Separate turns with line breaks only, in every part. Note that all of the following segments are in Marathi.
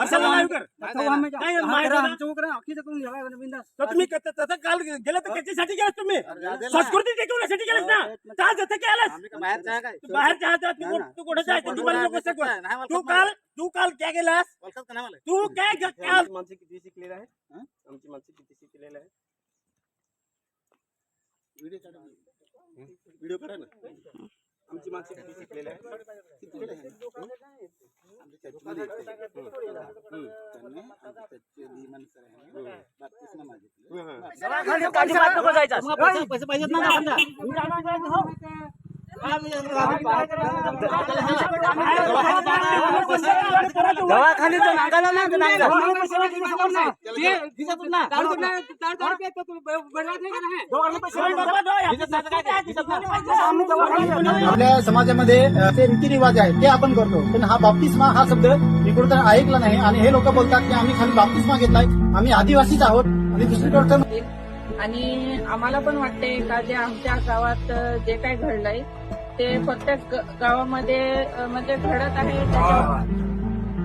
हर्षला नायकर
काय
काय माहिती आहे?
बिंदास।
तर तुम्ही क- तसं काल गेलं तर कशासाठी गेलात तुम्ही? संस्कृती टिकवण्यासाठी गेलात ना। का जसं केलंस तू बाहेर चहा तू कुठं- तू कुठे जायचं ती मला नको सांगू. तू काल तू काल काय गेलास तू काय ग- काल
माणसं किती शिकलेले आहेत आमची माणसं किती शिकलेले आहेत
व्हिडिओ करा ना?
आमची माणसं किती शिकलेले आहेत
पैसे पाहिजेत ना समजा दवाखान्याचं नागाला ना ते नागा. ते दिसतच ना.
आपल्या समाजामध्ये जे रीतिरिवाज आहेत ते आपण करतो. पण हा बाप्तिस्मा हा शब्द मी कुठेतरी ऐकला नाही. आणि हे लोक बोलतात की आम्ही खाली बाप्तिस्मा घेतलाय. आम्ही आदिवासीच आहोत. आणि दुसरीकडे
आणि आम्हाला पण वाटते का जे आमच्या गावात जे काही घडलंय ते प्रत्येक गावामध्ये म्हणजे घडत आहे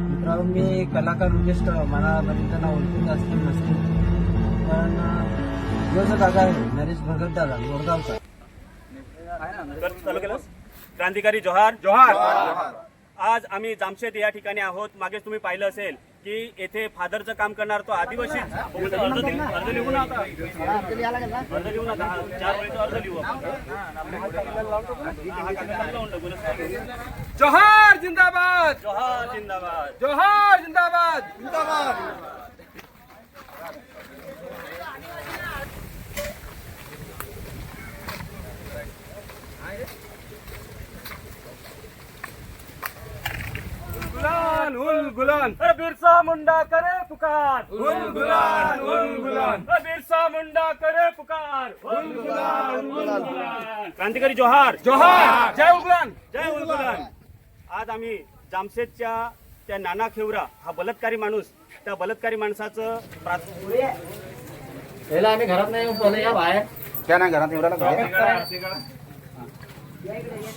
मित्रांनो मी कलाकार रुजेश मला बरेचजण ओळखीत असतील नसतील पण जो जो दादा आहे नरेश भगत दादा मोरगावचा?
क्रांतिकारी जोहार. जोहार. आज आम्ही जामशेद या ठिकाणी आहोत. मागे तुम्ही पाहिलं असेल. की येथे फादरचं काम करणार तो आदिवासी अर्ज लिहू- अर्ज लिहू ना आता. अर्ज लिहू ना आता. चार वेळेचा अर्ज लिहू.
जोहार जिंदाबाद
जोहार जिंदाबाद
जोहार जिंदाबाद गुलान उल गुलान
अरे बिरसा मुंडा करे पुकार.
उल गुलान उल गुलान
अरे बिरसा मुंडा करे पुकार. क्रांतिकारी जोहार.
जोहार. जय उगलान.
जय उलगुलान आज आम्ही जामशेदच्या त्या नाना खेवरा हा बलात्कारी माणूस त्या बलात्कारी माणसाचं
याला आम्ही घरात नाही बोलले या बाहेर.
त्या नाही घरात एवढ्याला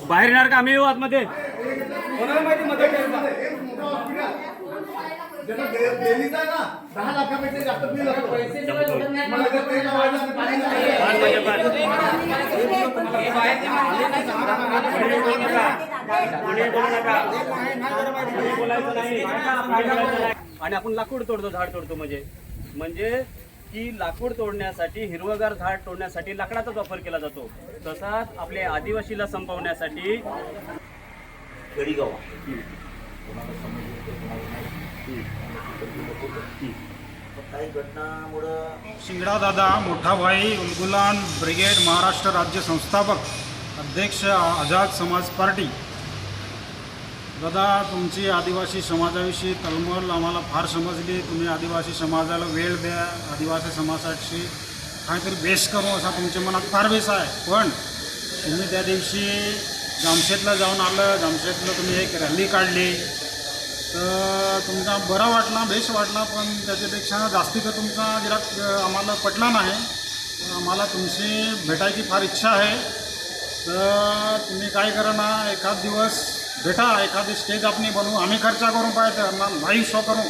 बाहेर येणार का? आम्ही येऊ आतमध्ये.
कोणाला माहिती मदत.
आणि आपण लाकूड तोडतो झाड तोडतो म्हणजे. म्हणजे की लाकूड तोडण्यासाठी हिरवगार झाड तोडण्यासाठी लाकडाचाच वापर केला जातो. तसाच आपले आदिवासीला संपवण्यासाठी
शिंगडा दादा मोठा भाई उलगुलान ब्रिगेड महाराष्ट्र राज्य संस्थापक अध्यक्ष आझाद समाज पार्टी. दादा तुमची आदिवासी समाजाविषयी तळमळ आम्हाला फार समजली. तुम्ही आदिवासी समाजाला वेळ द्या. आदिवासी समाजाशी काहीतरी बेस करू असा तुमच्या मनात फार बेस आहे. पण तुम्ही त्या दिवशी जामशेदला जाऊन आलं. जामशेदला तुम्ही एक रॅली काढली. तर तुमचा बरा वाटला बेस वाटला पण त्याच्यापेक्षा जास्ती का तुमचा जरा आम्हाला पटला नाही. आम्हाला तुमची भेटायची फार इच्छा आहे. तर तुम्ही काय करा ना एखाद दिवस भेटा. एखादी स्टेज आपण बनवू. आम्ही खर्चा करून पाहिजे ना लाईव्ह शो करू.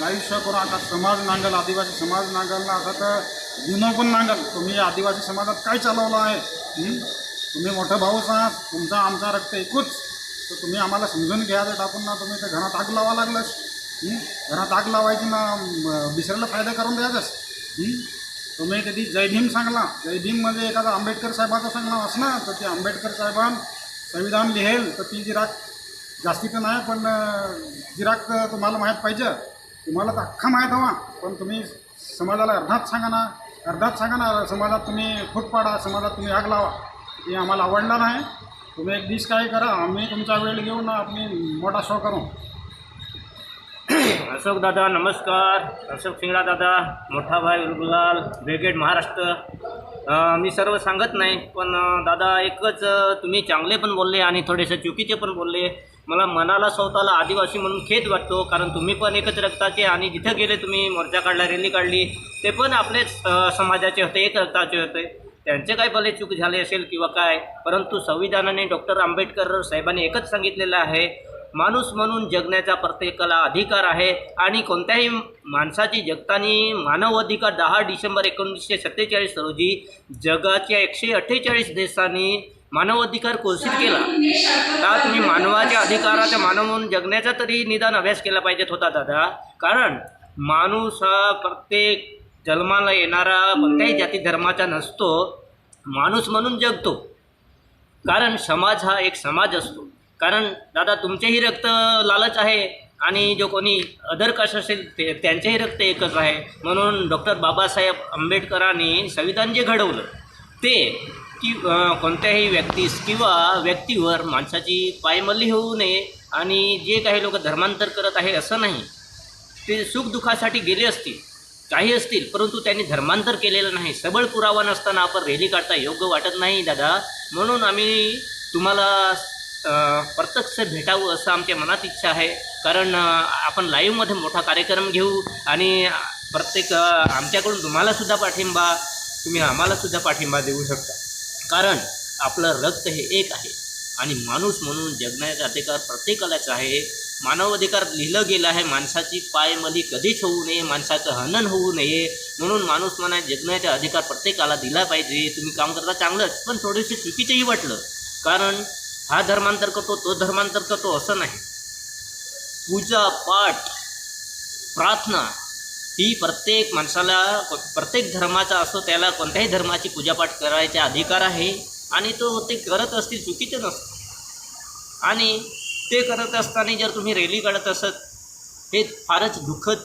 लाईव्ह शो करू. आता समाज नांगल आदिवासी समाज नांगल ना आता तर जुनं पण नांगल. तुम्ही आदिवासी समाजात काय चालवलं आहे? तुम्ही मोठं भाऊच आहात तुमचा आमचा रक्त एकूच तर तुम्ही आम्हाला समजून घ्या तर टाकून ना तुम्ही तर घरात आग लावा लागलंच. घरात आग लावायची ना बिसऱ्याला फायदा करून द्यायचाच. तुम्ही कधी जय भीम सांगला. जय म्हणजे एखादा आंबेडकर साहेबाचा सांगला असणार तर ते आंबेडकर साहेबां संविधान लिहेल तर ती जिराक जास्ती तर नाही पण जिराक तर तुम्हाला माहीत पाहिजे. तुम्हाला तर अख्खा माहीत हवा पण तुम्ही समाजाला अर्धात सांगा ना. अर्धात सांगा ना समाजात तुम्ही फूट पाडा समाजात तुम्ही आग लावा. हे आम्हाला आवडणार नाही तुम्ही एक दिस काय करा. आम्ही तुमचा वेळ घेऊन आम्ही मोठा शो करू.
अशोक दादा नमस्कार. अशोक शिंगडा दादा मोठा भाई उलगुलाल ब्रिगेड महाराष्ट्र. मी सर्व सांगत नाही पण दादा एकच तुम्ही चांगले पण बोलले आणि थोडेसे चुकीचे पण बोलले. मला मनाला स्वतःला आदिवासी म्हणून खेद वाटतो कारण तुम्ही पण एकच रक्ताचे आणि जिथं गेले तुम्ही मोर्चा काढला रॅली काढली ते पण आपलेच समाजाचे होते एक रक्ताचे होते. त्यांचे काय भले चूक झाले असेल किंवा काय परंतु संविधानाने डॉक्टर आंबेडकर साहेबांनी एकच सांगितलेलं आहे माणूस म्हणून जगण्याचा प्रत्येकाला अधिकार आहे आणि कोणत्याही माणसाची जगतानी मानव अधिकार दहा डिसेंबर एकोणीसशे सत्तेचाळीस रोजी जगाच्या एकशे अठ्ठेचाळीस देशांनी मानव अधिकार घोषित केला. का तुम्ही मानवाच्या अधिकाराचा मानव म्हणून जगण्याचा तरी निदान अभ्यास केला पाहिजेत होता दादा? कारण माणूस हा प्रत्येक जन्माला येणारा कोणत्याही जाती धर्माचा नसतो माणूस म्हणून जगतो. कारण समाज हा एक समाज असतो. कारण दादा तुमचेही रक्त लालच आहे आणि जो कोणी अदर कास्ट असेल ते त्यांचेही रक्त एकच आहे. म्हणून डॉक्टर बाबासाहेब आंबेडकरांनी संविधान जे घडवलं ते की कोणत्याही व्यक्तीस किंवा व्यक्तीवर माणसाची पायमल्ली होऊ नये आणि जे काही लोक धर्मांतर करत आहे असं नाही ते सुखदुःखासाठी गेले असतील. काही असतील परंतु त्यांनी धर्मांतर केलेलं नाही. सबळ पुरावा नसताना आपण रॅली काढता योग्य वाटत नाही दादा. म्हणून आम्ही तुम्हाला प्रत्यक्ष भेटावं असं आमच्या मनात इच्छा आहे. कारण आपण लाईव्हमध्ये मोठा कार्यक्रम घेऊ आणि प्रत्येक आमच्याकडून तुम्हालासुद्धा पाठिंबा तुम्ही आम्हालासुद्धा पाठिंबा देऊ शकता. कारण आपलं रक्त हे एक आहे. आणि माणूस म्हणून जगण्याचा अधिकार प्रत्येकालाच आहे. मानव अधिकार लिहिलं गेलं आहे माणसाची पायमली कधीच होऊ नये माणसाचं हनन होऊ नये म्हणून माणूस म्हणा जगण्याचा अधिकार प्रत्येकाला दिला पाहिजे. तुम्ही काम करता चांगलंच पण थोडेसे चुकीचंही वाटलं. कारण हा धर्मांतर करतो तो धर्मांतर करतो असं नाही. पूजा पाठ प्रार्थना ही प्रत्येक माणसाला प्रत्येक धर्माचा असो त्याला कोणत्याही धर्माची पूजापाठ करायचा अधिकार आहे. आणि तो ते करत असतील चुकीचं नसतं. आणि ते करत असताना जर तुम्ही रॅली काढत असत हे फारच दुःखद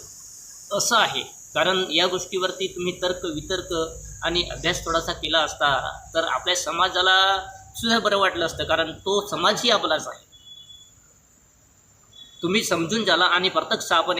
असं आहे. कारण या गोष्टीवरती तुम्ही तर्क वितर्क आणि अभ्यास थोडासा केला असता तर आपल्या समाजाला सुद्धा बरं वाटलं असतं. कारण तो समाजही आपलाच आहे. तुम्ही समजून झाला आणि प्रत्यक्ष आपण